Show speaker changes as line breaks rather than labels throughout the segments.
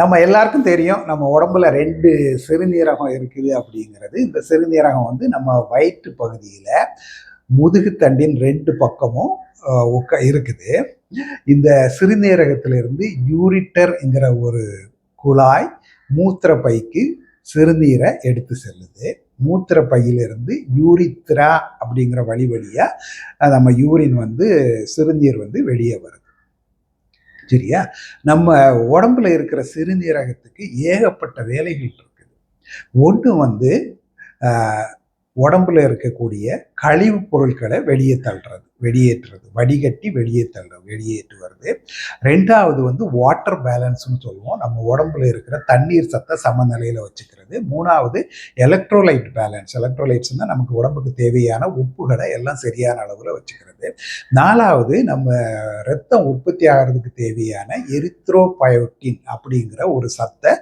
நம்ம எல்லாருக்கும் தெரியும் நம்ம உடம்புல ரெண்டு சிறுநீரகம் இருக்குது அப்படிங்கிறது. இந்த சிறுநீரகம் வந்து நம்ம வயிற்று பகுதியில் முதுகுத்தண்டின் ரெண்டு பக்கமும் உக்க இருக்குது. இந்த சிறுநீரகத்திலிருந்து யூரிட்டர்ங்கிற ஒரு குழாய் மூத்திர பைக்கு சிறுநீரை எடுத்து செல்லுது. மூத்திர பையிலிருந்து யூரித்ரா அப்படிங்கிற வழி வழியாக நம்ம யூரின் வந்து சிறுநீர் வந்து வெளியே வருது. சரியா? நம்ம உடம்புல இருக்கிற சிறுநீரகத்துக்கு ஏகப்பட்ட வேலைகள் இருக்குது. ஒன்று வந்து உடம்புல இருக்கக்கூடிய கழிவுப் பொருட்களை வெளியே தள்ளுறது வெளியேற்றுறது. வடிகட்டி வெளியே தள்ளுறது வெளியேற்றுவது. ரெண்டாவது வந்து வாட்டர் பேலன்ஸ்னு சொல்லுவோம். நம்ம உடம்புல இருக்கிற தண்ணீர் சத்தை சமநிலையில் வச்சுக்கிறது. மூணாவது எலக்ட்ரோலைட் பேலன்ஸ் எலக்ட்ரோலைட்ஸ்னால் நமக்கு உடம்புக்கு தேவையான உப்புகளை எல்லாம் சரியான அளவில் வச்சுக்கிறது. நாலாவது நம்ம ரத்தம் உற்பத்தி ஆகிறதுக்கு தேவையான எரித்ரோபயோட்டின் அப்படிங்கிற ஒரு சத்தை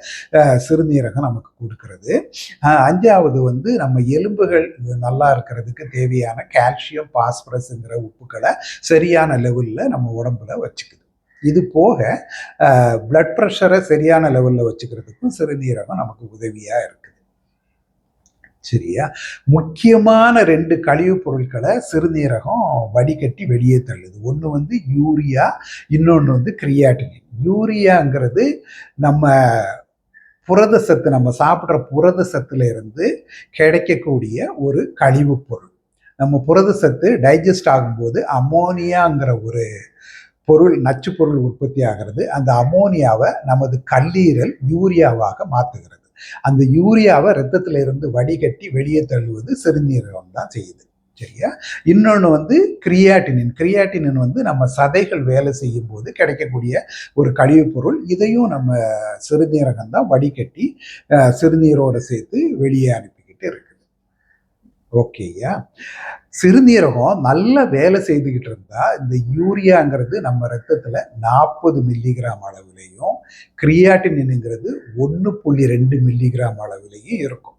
சிறுநீரகம் நமக்கு கொடுக்கறது. அஞ்சாவது வந்து நம்ம எலும்புகள் நல்லா இருக்கிறதுக்கு தேவையான கால்சியம் பாஸ்பரஸ்ங்கிற உப்புக்களை சரியான லெவலில் நம்ம உடம்புல வச்சுக்குது. இது போக பிளட் ப்ரெஷரை சரியான லெவலில் வச்சுக்கிறதுக்கும் சிறுநீரகம் நமக்கு உதவியாக இருக்குது. சரியா? முக்கியமான ரெண்டு கழிவுப் பொருட்களை சிறுநீரகம் வடிகட்டி வெளியே தள்ளுது. ஒன்று வந்து யூரியா இன்னொன்று வந்து கிரியாட்டினின் யூரியாங்கிறது நம்ம புரத சத்து நம்ம சாப்பிட்ற புரத சத்துல இருந்து கிடைக்கக்கூடிய ஒரு கழிவுப் பொருள். நம்ம புரத சத்து டைஜஸ்ட் ஆகும்போது அமோனியாங்கிற ஒரு பொருள் நச்சு பொருள் உற்பத்தி ஆகிறது. அந்த அமோனியாவை நமது கல்லீரல் யூரியாவாக மாற்றுகிறது அந்த யூரியாவை ரத்தத்தில் இருந்து வடிகட்டி வெளியே தள்ளுவது சிறுநீரகம் தான் செய்யுது. சரியா? இன்னொன்று வந்து கிரியாட்டினின் கிரியாட்டினின் வந்து நம்ம சதைகள் வேலை செய்யும் போது கிடைக்கக்கூடிய ஒரு கழிவுப் பொருள். இதையும் நம்ம சிறுநீரகம் தான் வடிகட்டி சிறுநீரோடு சேர்த்து வெளியே அனுப்பி ஓகேயா சிறுநீரகம் நல்ல வேலை செய்துக்கிட்டு இருந்தா இந்த யூரியாங்கிறது நம்ம ரத்தத்துல நாற்பது மில்லிகிராம் அளவுலையும் கிரியாட்டினின்ங்கிறது ஒன்று புள்ளி ரெண்டு மில்லிகிராம் அளவுலையும் இருக்கும்.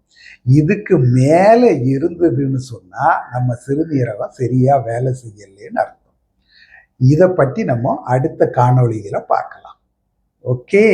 இதுக்கு மேலே இருந்ததுன்னு சொன்னால் நம்ம சிறுநீரகம் சரியாக வேலை செய்யலைன்னு அர்த்தம். இதை பற்றி நம்ம அடுத்த காணொளிகளை பார்க்கலாம். ஓகே